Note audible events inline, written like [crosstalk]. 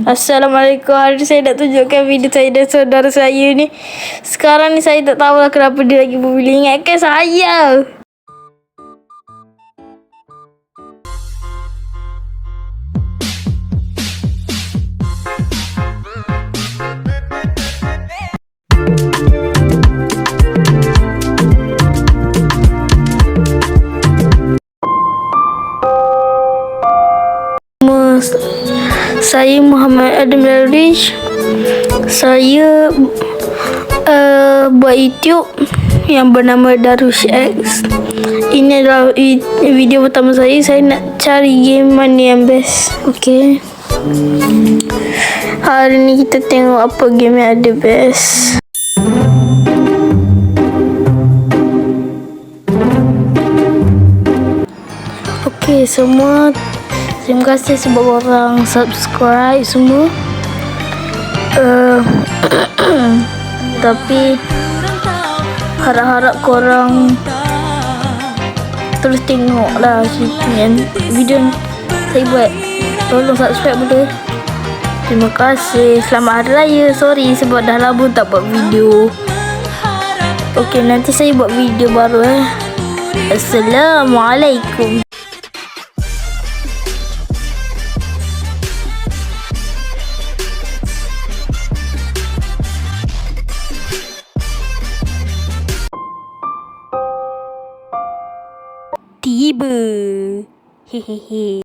Assalamualaikum. Hari ni saya nak tunjukkan video saya dan saudara saya ni. Sekarang ni saya tak tahu lah kenapa dia lagi boleh ingatkan saya. Saya Muhammad Adam Darwish. Saya uh, buat YouTube yang bernama Darwish X. Ini adalah video pertama saya. Saya nak cari game mana yang best. Okay. Hari ni kita tengok apa game yang ada best. Okay semua Terima kasih sebab orang subscribe semua. Uh, [clears throat] Tapi Harap-harap korang Terus tengok lah yang Video saya buat Tolong subscribe boleh. Terima kasih. Selamat Hari Raya. Sorry sebab dah lama tak buat video. Okay nanti saya buat video baru eh. Assalamualaikum ชี้บือ เฮ้เฮ